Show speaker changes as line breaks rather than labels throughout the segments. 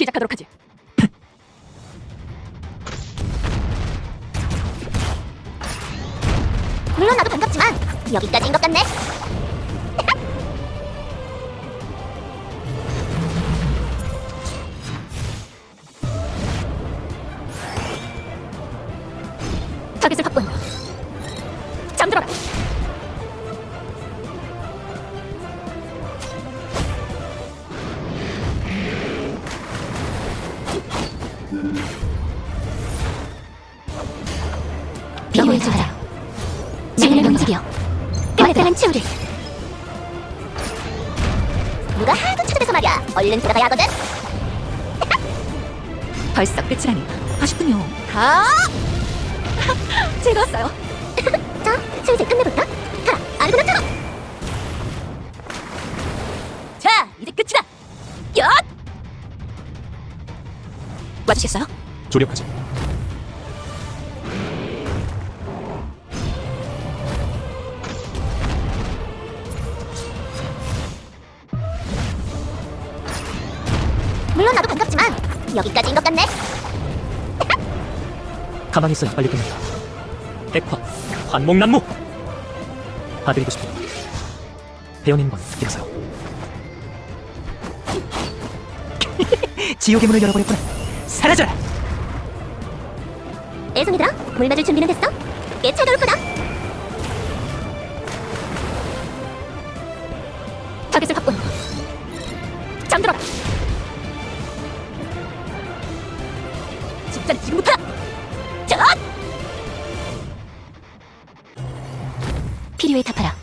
시작하도록 하지.
물론 나도 반갑지만 여기까지인 것 같네.
타겟을 확보한다. 비호의 조사. 지금을 움직여. 깨끗한 치유를.
누가 하도 찾아대서 말이야. 얼른 들어가야 하거든.
벌써 끝이라니. 아쉽군요. 가. 즐거웠어요.
자, 슬슬 끝내볼까? 가라, 아르고나 타고.
와주시겠어요?
조력하지.
물론 나도 반갑지만 여기까지인 것 같네.
가만히 있어야 빨리 끝난다. 백화, 환목난무. 봐드리고 싶어. 배어내는 건 이라서요. 지옥의 문을 열어버렸구나. 사라져라.
애송이들아, 물 맞을 준비는 됐어? 꽤 차가울 거다.
타겟을 확보한다. 잠들어라. 진짜는 지금부터. 자! 필요에 답하라.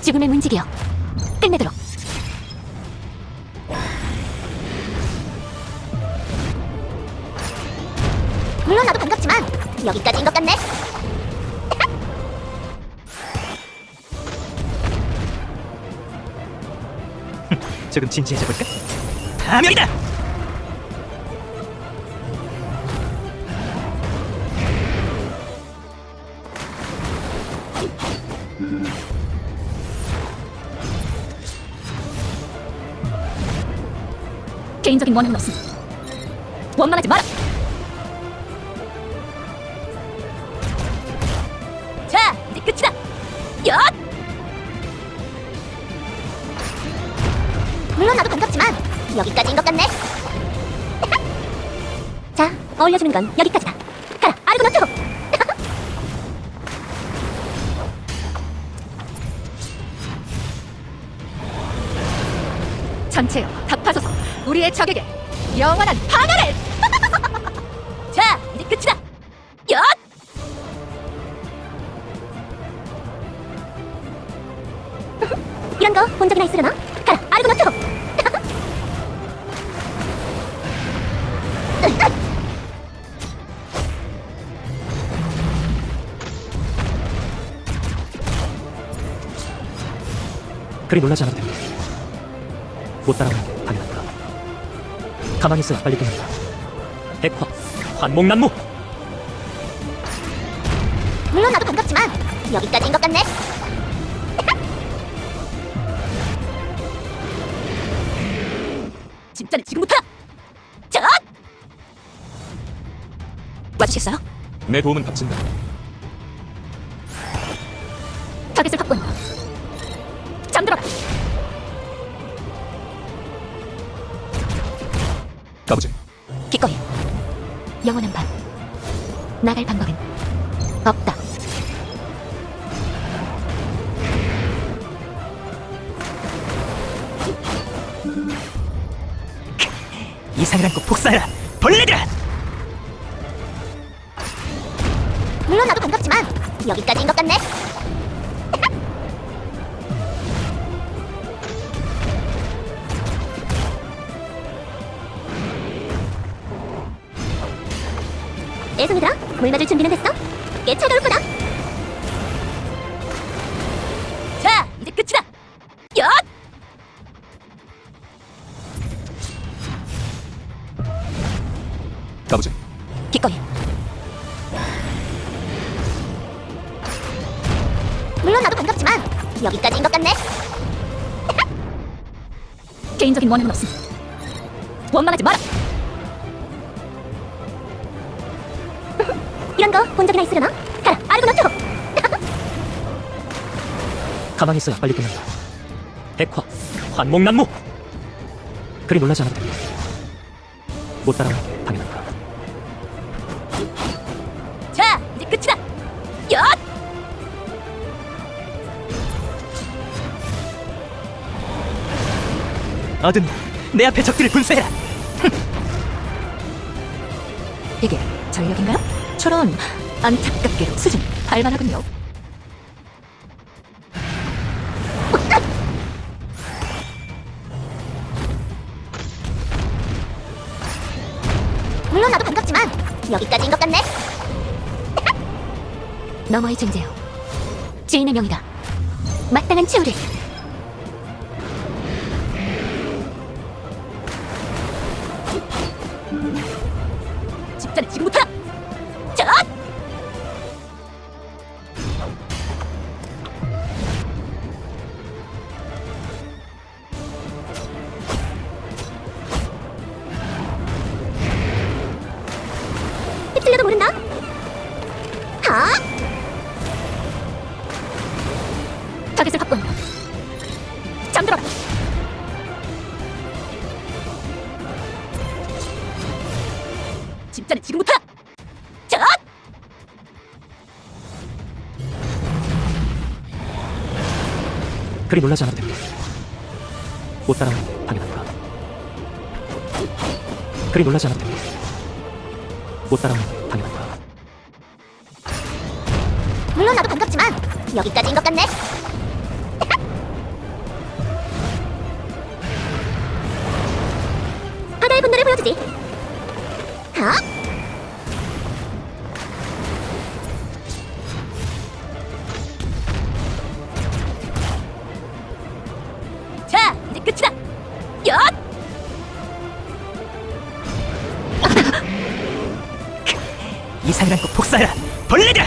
죽음을 문지기여.
물론 나도 반갑지만 여기까지인 것 같네.
조금 진지해져 볼까? 파멸이다.
개인적인 원한은 없습니다. 원망하지 마라.
어울려주는 건 여기까지다. 가라, 아르고나 타고.
전체여 답하소서 우리의 적에게 영원한 방어를 자 이제 끝이다 엿
이런 거 본 적이나 있으려나? 가라, 아르고나 타
그리 놀라지 않아도 됩니다. 못 따라오는 게 당연하다. 가만히 있어야 빨리 끝난다. 백화, 환목난무.
물론 나도 반갑지만 여기까지인 것 같네.
진짜는 지금부터 자 와주시겠어요?
내 도움은 값진다.
타겟을 확보
가보지.
기꺼이 영원한 밤 나갈 방법은 없다
이상을 안고 복사해라. 벌레들아.
물론 나도 반갑지만 여기까지인 것 같네. 애송이들아, 물 맞을 준비는 됐어? 꽤 차가울 거다.
자 이제 끝이다 엿
가보지.
기꺼이
물론 나도 반갑지만 여기까지인 것 같네.
개인적인 원한은 없습니다 원망하지 마라.
이런 거 본 적이나 있으려나? 가라, 아르고나트!
가만히 있어야 빨리 끝난다. 백화, 환목난무. 그리 놀라지 않아도 됩니다. 못 따라오는 게 당연하다.
자, 이제 끝이다. 엿!
어든 내 앞에 적들을 분쇄해라.
이게 전력인가요? 저런 안타깝게도 수준 발만하군요.
물론 나도 반갑지만 여기까지인 것 같네.
너머의 존재요. 주인의 명이다. 마땅한 치유를. 집단은 지금부터! 자!
휩쓸려도 모른다. 하!
그리 놀라지 않아도 됩니다. 못 따라오는 게 당연하다. 그리 놀라지 않아도 됩니다. 못 따라오는 게 당연하다.
물론 나도 반갑지만 여기까지인 것 같네. 바다의 분노를 보여주지. 하!
이상을 안고 복사해라. 벌레들아!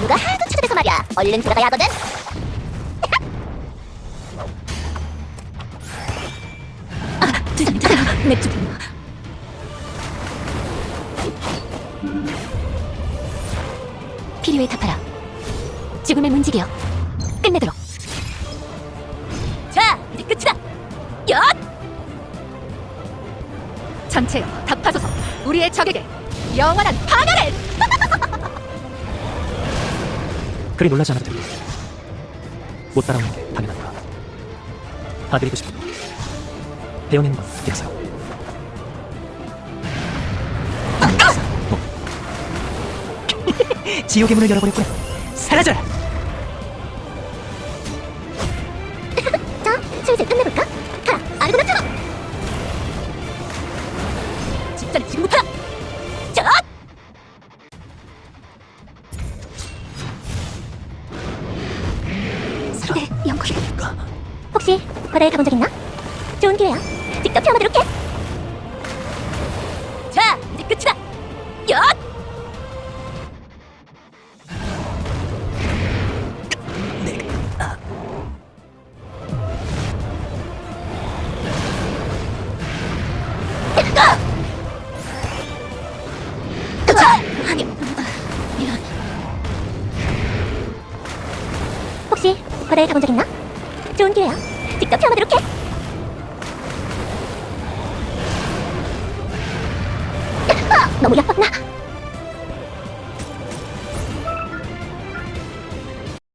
누가 하도 찾아대서 말이야. 얼른 들어가야 하거든.
필요에 답하라. 죽음의 문지기여. 끝내도록. 자, 이제 끝이다. 엿! 전체여, 답하소서. 우리의 적에게 영원한 파멸을!
그리 놀라지 않아도 됩니다. 못 따라오는 게 당연하다. 봐드리고 싶은 거. 배워내는 건 이라서요. 지옥의 문을 열어버렸구나. 사라져라!
집단은 지금부터! 자!
네, 영광. 혹시 바다에 가본 적 있나? 혹시 바다에 가본 적 있나? 좋은 기회야. 직접 체험하도록 해. 아, 너무 예뻤나?